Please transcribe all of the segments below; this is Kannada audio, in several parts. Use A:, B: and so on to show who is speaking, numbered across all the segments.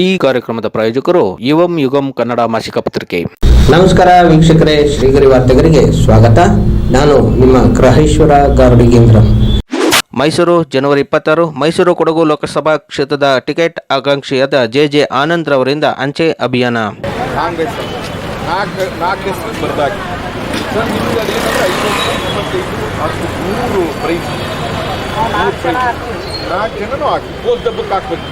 A: ಈ ಕಾರ್ಯಕ್ರಮದ ಪ್ರಾಯೋಜಕರು ಯುವಂ ಯುಗಂ ಕನ್ನಡ ಮಾಸಿಕ ಪತ್ರಿಕೆ.
B: ನಮಸ್ಕಾರ ವೀಕ್ಷಕರೇ ಶ್ರೀಗರಿ ವಾರ್ತೆಗರಿಗೆ ಸ್ವಾಗತ. ನಾನು ನಿಮ್ಮ ಗ್ರಹೇಶ್ವರ ಗಾರ್ಡಿಗೇಂದ್ರ
A: ಮೈಸೂರು ಜನವರಿ ಇಪ್ಪತ್ತಾರು ಮೈಸೂರು ಕೊಡಗು ಲೋಕಸಭಾ ಕ್ಷೇತ್ರದ ಟಿಕೆಟ್ ಆಕಾಂಕ್ಷಿಯಾದ ಜೆ ಜೆ ಆನಂದ್ ರವರಿಂದ ಅಂಚೆ ಅಭಿಯಾನ.
C: ಕಾಂಗ್ರೆಸ್ ನಾಲ್ಕು ಜನನೂ ಪೋಸ್ಟ್ ಡಬ್ಬಕ್ಕೆ ಹಾಕ್ಬೇಕು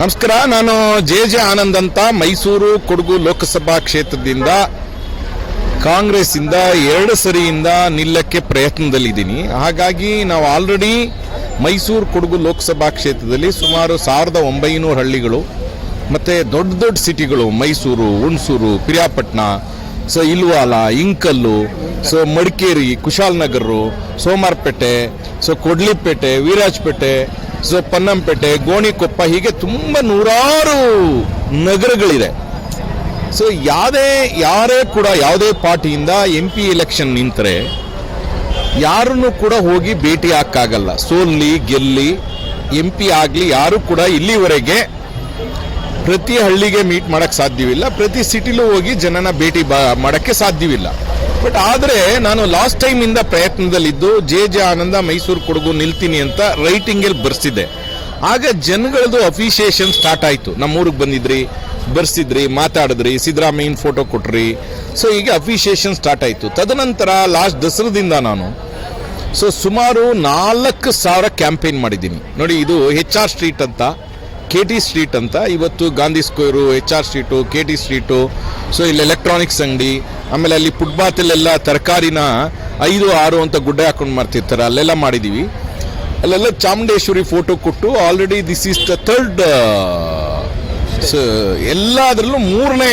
C: ನಮಸ್ಕಾರ, ನಾನು ಜೆ ಜೆ ಆನಂದ್ ಅಂತ ಮೈಸೂರು ಕೊಡಗು ಲೋಕಸಭಾ ಕ್ಷೇತ್ರದಿಂದ ಕಾಂಗ್ರೆಸ್ಸಿಂದ ಎರಡು ಸರಿಯಿಂದ ನಿಲ್ಲಕ್ಕೆ ಪ್ರಯತ್ನದಲ್ಲಿದ್ದೀನಿ. ಹಾಗಾಗಿ ನಾವು ಆಲ್ರೆಡಿ ಮೈಸೂರು ಕೊಡಗು ಲೋಕಸಭಾ ಕ್ಷೇತ್ರದಲ್ಲಿ ಸುಮಾರು ಸಾವಿರದ ಒಂಬೈನೂರು ಹಳ್ಳಿಗಳು, ಮತ್ತು ದೊಡ್ಡ ದೊಡ್ಡ ಸಿಟಿಗಳು Mysuru, Hunsur, Piriyapatna, so ಇಲ್ವಾಲ, ಇಂಕಲ್ಲು so Madikeri Kushalnagar Somwarpet so Kodlipet Virajpet so Ponnampet Gonikoppa ಹೀಗೆ ತುಂಬ ನೂರಾರು ನಗರಗಳಿದೆ ಸೊ ಯಾವುದೇ ಯಾರೇ ಕೂಡ ಯಾವುದೇ ಪಾರ್ಟಿಯಿಂದ ಎಂ ಪಿ ಎಲೆಕ್ಷನ್ ನಿಂತರೆ ಯಾರನ್ನು ಕೂಡ ಹೋಗಿ ಭೇಟಿ ಹಾಕಾಗಲ್ಲ ಸೋಲ್ಲಿ ಗೆಲ್ಲಿ ಎಂ ಪಿ ಆಗಲಿ ಯಾರು ಕೂಡ ಇಲ್ಲಿವರೆಗೆ ಪ್ರತಿ ಹಳ್ಳಿಗೆ ಮೀಟ್ ಮಾಡೋಕ್ಕೆ ಸಾಧ್ಯವಿಲ್ಲ ಪ್ರತಿ ಸಿಟಿಲೂ ಹೋಗಿ ಜನನ ಭೇಟಿ ಬಾ ಮಾಡೋಕ್ಕೆ ಸಾಧ್ಯವಿಲ್ಲ ಬಟ್ ಆದರೆ ನಾನು ಲಾಸ್ಟ್ ಟೈಮಿಂದ ಪ್ರಯತ್ನದಲ್ಲಿದ್ದು, ಜೆ ಜೆ ಆನಂದ ಮೈಸೂರು ಕೊಡಗು ನಿಲ್ತೀನಿ ಅಂತ ರೈಟಿಂಗ್ ಅಲ್ಲಿ ಬರ್ಸಿದ್ದೆ. ಆಗ ಜನಗಳದು ಅಫಿಷಿಯೇಷನ್ ಸ್ಟಾರ್ಟ್ ಆಯಿತು. ನಮ್ಮೂರಿಗೆ ಬಂದಿದ್ರಿ, ಬರ್ಸಿದ್ರಿ, ಮಾತಾಡಿದ್ರಿ, ಸಿದ್ದರಾಮಯ್ಯನ ಫೋಟೋ ಕೊಟ್ರಿ. ಸೊ ಈಗ ಅಫಿಷಿಯೇಷನ್ ಸ್ಟಾರ್ಟ್ ಆಯಿತು. ತದನಂತರ ಲಾಸ್ಟ್ ದಸರಾದಿಂದ ನಾನು ಸೊ ಸುಮಾರು ನಾಲ್ಕು ಸಾವಿರ ಕ್ಯಾಂಪೇನ್ ಮಾಡಿದ್ದೀನಿ. ನೋಡಿ, ಇದು ಹೆಚ್ ಆರ್ ಸ್ಟ್ರೀಟ್ ಅಂತ. ಕೆ ಟಿ ಸ್ಟ್ರೀಟ್ ಅಂತ ಇವತ್ತು Gandhi square H R street K T street so ಇಲ್ಲಿ ಎಲೆಕ್ಟ್ರಾನಿಕ್ಸ್ ಅಂಗಡಿ ಆಮೇಲೆ ಅಲ್ಲಿ ಫುಟ್ಪಾತಲ್ಲೆಲ್ಲ ತರಕಾರಿನ ಐದು ಆರು ಅಂತ ಗುಡ್ಡೆ ಹಾಕೊಂಡು ಮಾಡ್ತಿರ್ತಾರೆ ಅಲ್ಲೆಲ್ಲ ಮಾಡಿದ್ದೀವಿ ಅಲ್ಲೆಲ್ಲ ಚಾಮುಂಡೇಶ್ವರಿ ಫೋಟೋ ಕೊಟ್ಟು already this is the third ಎಲ್ಲದರಲ್ಲೂ ಮೂರನೇ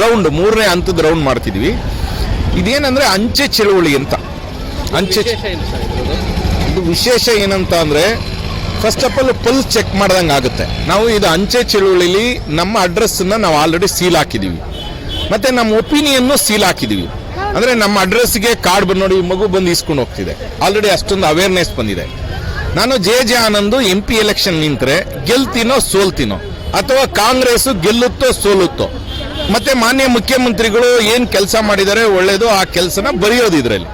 C: ರೌಂಡ್ ಮೂರನೇ ಹಂತದ ರೌಂಡ್ ಮಾಡ್ತಿದ್ವಿ. ಇದೇನಂದರೆ ಅಂಚೆ ಚಳುವಳಿ ಅಂತ. ಅಂಚೆ ಇದು ವಿಶೇಷ ಏನಂತ ಅಂದ್ರೆ first of all full check ಮಾಡ್ದಂಗೆ ಆಗುತ್ತೆ. ನಾವು ಇದು ಅಂಚೆ ಚಳುವಳಿಲಿ ನಮ್ಮ ಅಡ್ರೆಸ್ಸನ್ನು ನಾವು ಆಲ್ರೆಡಿ ಸೀಲ್ ಹಾಕಿದ್ದೀವಿ ಮತ್ತೆ ನಮ್ಮ ಒಪಿನಿಯನ್ನು ಸೀಲ್ ಹಾಕಿದ್ದೀವಿ ಅಂದ್ರೆ ನಮ್ಮ ಅಡ್ರೆಸ್ಗೆ ಕಾರ್ಡ್ ಬಂದು ನೋಡಿ, ಮಗು ಬಂದು ಇಸ್ಕೊಂಡು ಹೋಗ್ತಿದೆ. ಆಲ್ರೆಡಿ ಅಷ್ಟೊಂದು ಅವೇರ್ನೆಸ್ ಬಂದಿದೆ. ನಾನು J J Anand M P election ನಿಂತರೆ, ಗೆಲ್ತೀನೋ ಸೋಲ್ತೀನೋ, ಅಥವಾ ಕಾಂಗ್ರೆಸ್ ಗೆಲ್ಲುತ್ತೋ ಸೋಲುತ್ತೋ, ಮತ್ತೆ ಮಾನ್ಯ ಮುಖ್ಯಮಂತ್ರಿಗಳು ಏನು ಕೆಲಸ ಮಾಡಿದರೆ ಒಳ್ಳೇದು ಆ ಕೆಲಸನ ಬರೆಯೋದು ಇದರಲ್ಲಿ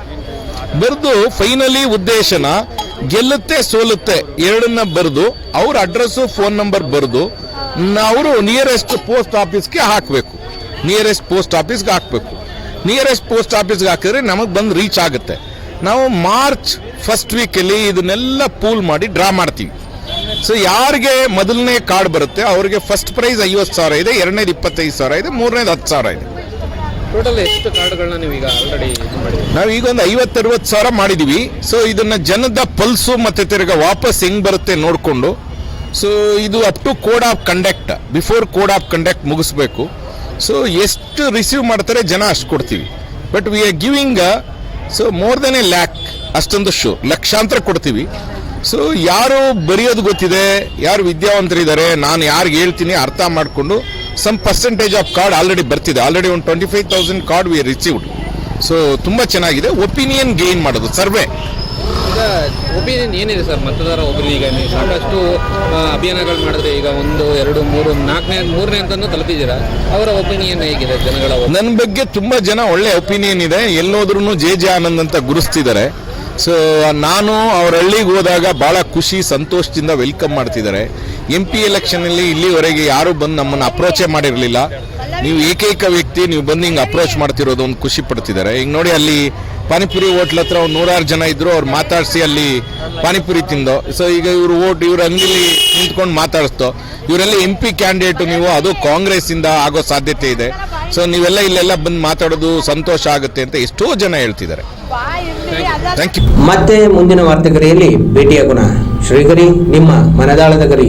C: ಬರೆದು ಫೈನಲಿ ಉದ್ದೇಶನ ಗೆಲ್ಲುತ್ತೆ, ಸೋಲುತ್ತೆ, ಎರಡನ್ನ ಬರೆದು, ಅವ್ರ ಅಡ್ರೆಸ್ ಫೋನ್ ನಂಬರ್ ಬರೆದು ಅವರು ನಿಯರೆಸ್ಟ್ ಪೋಸ್ಟ್ ಆಫೀಸ್ಗೆ ಹಾಕಬೇಕು. ನಿಯರೆಸ್ಟ್ ಪೋಸ್ಟ್ ಆಫೀಸ್ಗೆ ಹಾಕಬೇಕು. ನಿಯರೆಸ್ಟ್ ಪೋಸ್ಟ್ ಆಫೀಸ್ಗೆ ಹಾಕಿದ್ರೆ ನಮಗೆ ಬಂದು ರೀಚ್ ಆಗುತ್ತೆ. ನಾವು ಮಾರ್ಚ್ ಫಸ್ಟ್ ವೀಕಲ್ಲಿ ಇದನ್ನೆಲ್ಲ ಪೂಲ್ ಮಾಡಿ ಡ್ರಾ ಮಾಡ್ತೀವಿ. ಸೊ ಯಾರಿಗೆ ಮೊದಲನೇ ಕಾರ್ಡ್ ಬರುತ್ತೆ, ಅವರಿಗೆ ಫಸ್ಟ್ ಪ್ರೈಸ್ ಐವತ್ತು ಸಾವಿರ ಇದೆ, ಎರಡನೇದು ಇಪ್ಪತ್ತೈದು ಸಾವಿರ ಇದೆ, ಮೂರನೇದು ಹತ್ತು ಸಾವಿರ ಇದೆ.
D: ಟೋಟಲ್ ಎಷ್ಟು ಕಾರ್ಡ್ಗಳನ್ನ ನೀವು ಈಗ ಆಲ್ರೆಡಿ
C: ನಾವು ಈಗ ಒಂದು ಐವತ್ತರವತ್ತು ಸಾವಿರ ಮಾಡಿದೀವಿ. ಸೊ ಇದನ್ನ ಜನದ ಪಲ್ಸು ಮತ್ತೆ ತಿರ್ಗ ವಾಪಸ್ ಹೆಂಗ್ ಬರುತ್ತೆ ನೋಡಿಕೊಂಡು. ಸೊ ಇದು up to code of conduct before code of conduct ಮುಗಿಸ್ಬೇಕು. ಸೊ ಎಷ್ಟು ರಿಸೀವ್ ಮಾಡ್ತಾರೆ ಜನ ಅಷ್ಟು ಕೊಡ್ತೀವಿ. But we are giving so more than a lakh ಅಷ್ಟೊಂದು ಶೋ ಲಕ್ಷಾಂತರ ಕೊಡ್ತೀವಿ. ಸೊ ಯಾರು ಬರೆಯೋದು ಗೊತ್ತಿದೆ, ಯಾರು ವಿದ್ಯಾವಂತರಿದ್ದಾರೆ, ನಾನು ಯಾರಿಗೆ ಹೇಳ್ತೀನಿ ಅರ್ಥ ಮಾಡಿಕೊಂಡು some percentage of card already ಬರ್ತಿದೆ. ಆಲ್ರೆಡಿ ಒಂದು twenty five thousand card we received so ತುಂಬ ಚೆನ್ನಾಗಿದೆ. ಒಪಿನಿಯನ್ ಗೇನ್ ಮಾಡೋದು ಸರ್ವೆ
D: ಈಗ ಒಪಿನಿಯನ್ ಏನಿದೆ ಸರ್ ಮತದಾರ ಒಬ್ಬರು ಈಗ ನೀವು ಸಾಕಷ್ಟು ಅಭಿಯಾನಗಳು ಮಾಡಿದ್ರೆ ಈಗ ಒಂದು ಎರಡು ಮೂರು ನಾಲ್ಕನೇ ಮೂರನೇ ಅಂತಲೂ ತಲುಪಿದ್ದೀರಾ? ಅವರ ಒಪಿನಿಯನ್ ಹೇಗಿದೆ ಜನಗಳ
C: ನನ್ನ ಬಗ್ಗೆ ತುಂಬ ಜನ ಒಳ್ಳೆ ಒಪಿನಿಯನ್ ಇದೆ. ಎಲ್ಲೋದ್ರೂ ಜೆ ಜೆ ಆನಂದ್ ಅಂತ ಗುರುಸ್ತಿದ್ದಾರೆ ಸೊ ನಾನು ಅವರ ಹಳ್ಳಿಗೆ ಹೋದಾಗ ಭಾಳ ಖುಷಿ ಸಂತೋಷದಿಂದ ವೆಲ್ಕಮ್ ಮಾಡ್ತಿದ್ದಾರೆ. ಎಂ ಪಿ ಎಲೆಕ್ಷನಲ್ಲಿ ಇಲ್ಲಿವರೆಗೆ ಯಾರು ಬಂದು ನಮ್ಮನ್ನು ಅಪ್ರೋಚೇ ಮಾಡಿರಲಿಲ್ಲ. ನೀವು ಏಕೈಕ ವ್ಯಕ್ತಿ, ನೀವು ಬಂದು ಹಿಂಗೆ ಅಪ್ರೋಚ್ ಮಾಡ್ತಿರೋದು ಒಂದು ಖುಷಿ ಪಡ್ತಿದ್ದಾರೆ. ಈಗ ನೋಡಿ ಅಲ್ಲಿ ಪಾನಿಪುರಿ ಹೋಟ್ಲ್ ಹತ್ರ ಒಂದು ನೂರಾರು ಜನ ಇದ್ರು, ಅವ್ರು ಮಾತಾಡಿಸಿ ಅಲ್ಲಿ ಪಾನಿಪುರಿ ತಿಂದು. ಸೊ ಈಗ ಇವರು ಓಟ್ ಇವ್ರ ಅಂಗಡಿಲಿ ನಿಂತ್ಕೊಂಡು ಮಾತಾಡಿಸ್ತೋ. ಇವರೆಲ್ಲ ಎಂ ಪಿ ಕ್ಯಾಂಡಿಡೇಟ್ ನೀವು, ಅದು ಕಾಂಗ್ರೆಸ್ ಇಂದ ಆಗೋ ಸಾಧ್ಯತೆ ಇದೆ. ಸೊ ನೀವೆಲ್ಲ ಇಲ್ಲೆಲ್ಲ ಬಂದು ಮಾತಾಡೋದು ಸಂತೋಷ ಆಗುತ್ತೆ ಅಂತ ಎಷ್ಟೋ ಜನ ಹೇಳ್ತಿದ್ದಾರೆ.
B: ಮತ್ತೆ ಮುಂದಿನ ವಾರ್ತೆಗರಿಯಲ್ಲಿ ಭೇಟಿಯಾಗೋಣ. ಶ್ರೀಗರಿ ನಿಮ್ಮ ಮನದಾಳದ ಗರಿ.